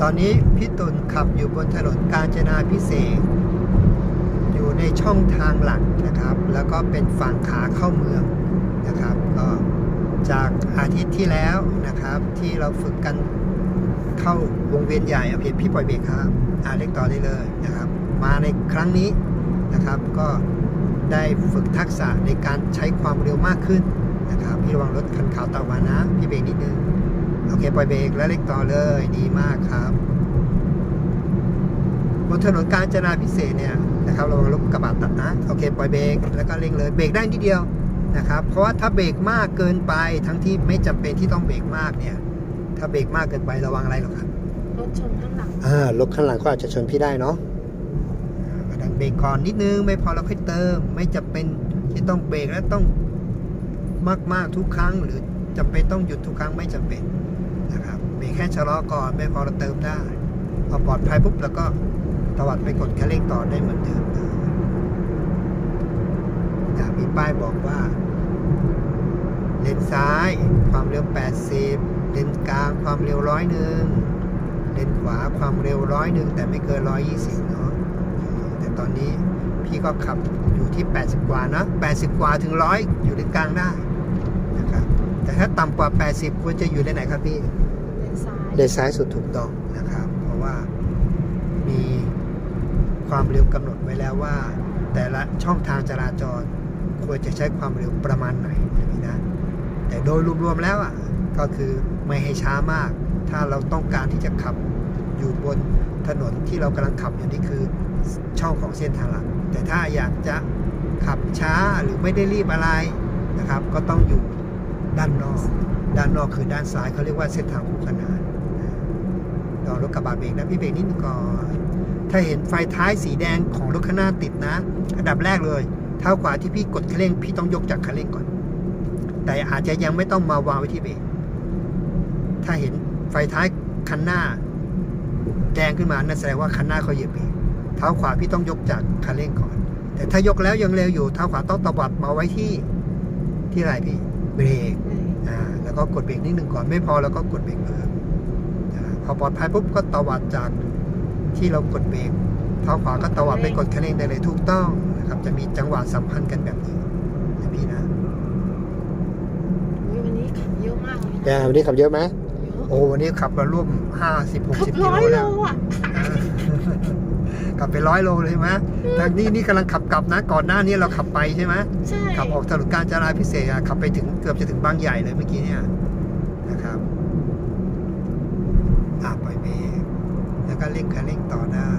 ตอนนี้พี่ตุลขับอยู่บนถนนกาญจนาพิเศษ อยู่ในช่องทางหลักนะครับ แล้วก็เป็นฝั่งขาเข้าเมืองนะครับ ก็จากอาทิตย์ที่แล้วนะครับ ที่เราฝึกกันเข้าวงเวียนใหญ่เอาเพียงพี่ปล่อยเบรกครับอาเล็กต่อได้เลยนะครับ มาในครั้งนี้นะครับ ก็ได้ฝึกทักษะในการใช้ความเร็วมากขึ้นนะครับ พี่ระวังรถคันขาวตามมานะ พี่เบรกนิดนึง โอเคปล่อยเบรกแล้วเล็กต่อเลย ดีมากครับบนถนนกาญจนาพิเศษกเนี่ยนะครับระวังรถกระบะตัดนะโอเคปล่อยเบรกแล้วก็เร่งเลยเบรกได้นิดเดียวนะครับเพราะว่าถ้าเบรกมากเกินไปทั้งที่ไม่จำเป็นที่ต้องเบรกมากเนี่ย ถ้าเบรกมากเกินไประวังอะไรหรอครับรถชนข้างหลังอ่ารถข้างหลังก็อาจจะชนพี่ได้เนาะอ่าก็ดันเบรกก่อนนิดนึงไม่พอเราค่อยเติม ไม่จำเป็นที่ต้องเบรกและต้องมากๆทุกครั้งหรือจำเป็นต้องหยุดทุกครั้งไม่จำเป็น นะครับเบรกแค่ชะลอก่อนไม่พอเราเติมได้พอปลอดภัยปุ๊บแล้วก็ตวัดไปกดคันเร่งต่อได้เหมือนเดิมเลยอ่ามีป้ายบอกว่า เลนซ้ายความเร็ว 80 เลนกลางความเร็วร้อยหนึ่งเลนขวาความเร็วร้อยหนึ่งแต่ไม่เกินร้อยยี่สิบเนาะแต่ตอนนี้พี่ก็ขับอยู่ที่ 80 กว่านะ 80 กว่าถึงร้อยอยู่เลนกลางได้ แต่ถ้าต่ำกว่า 80 ควรจะอยู่เลนไหนครับพี่เลนซ้ายเลนซ้ายสุดถูกต้องนะครับ เพราะว่ามีความเร็วกำหนดไว้แล้วว่า แต่ละช่องทางจราจรควรจะใช้ความเร็วประมาณไหนอย่างนี้นะ แต่โดยรวมๆแล้วอะก็คือไม่ให้ช้ามาก ถ้าเราต้องการที่จะขับอยู่บนถนนที่เรากำลังขับอยู่นี่คือช่องของเส้นทางหลัก แต่ถ้าอยากจะขับช้าหรือไม่ได้รีบอะไรนะครับ ก็ต้องอยู่ ด้านนอก ด้านนอกคือด้านซ้ายเขาเรียกว่าเส้นทางคู่ขนานรอรถกระบะเบรกนะพี่เบรกนิดนึงก่อน ถ้าเห็นไฟท้ายสีแดงของรถข้างหน้าติดนะ อันดับแรกเลย เท้าขวาที่พี่กดคันเร่ง พี่ต้องยกจากคันเร่งก่อน แต่อาจจะยังไม่ต้องมาวางไว้ที่เบรก ถ้าเห็นไฟท้ายคันหน้า แดงขึ้นมานั่นแสดงว่าคันหน้าเขาเหยียบเบรก เท้าขวาพี่ต้องยกจากคันเร่งก่อน แต่ถ้ายกแล้วยังเร็วอยู่ เท้าขวาต้องตวัดมาไว้ที่ที่ไรพี่ เบรกอ่าแล้วก็กดเบรกนิดหนึ่งก่อนไม่พอแล้วก็กดเบรกเพิ่มอ่าพอปลอดภัยปุ๊บก็ตวัดจากที่เรากดเบรกเท้าขวาก็ตวัดไปกดคันเร่งได้เลยถูกต้องนะครับ จะมีจังหวะสัมพันธ์กันแบบนี้นะพี่นะอุ๊ยวันนี้ขับเยอะมากเลยแกวันนี้ขับเยอะไหมเยอะโอ้วันนี้ขับมาร่วมห้าสิบหกขับสิบกิร้โลอยโลแล้ว อะอ่าขับไปร้อยโลเลยไหมทางนี้นี่กำลังขับกลับนะ ก่อนหน้านี้เราขับไปใช่ไหมใช่ขับออกถนนกาญจนาพิเศษกอะขับไปถึงเกือบจะถึงบางใหญ่เลยเมื่อกี้เนี่ยนะครับอ่าปล่อยเบรกแล้วก็เร่งคันเร่งต่อได้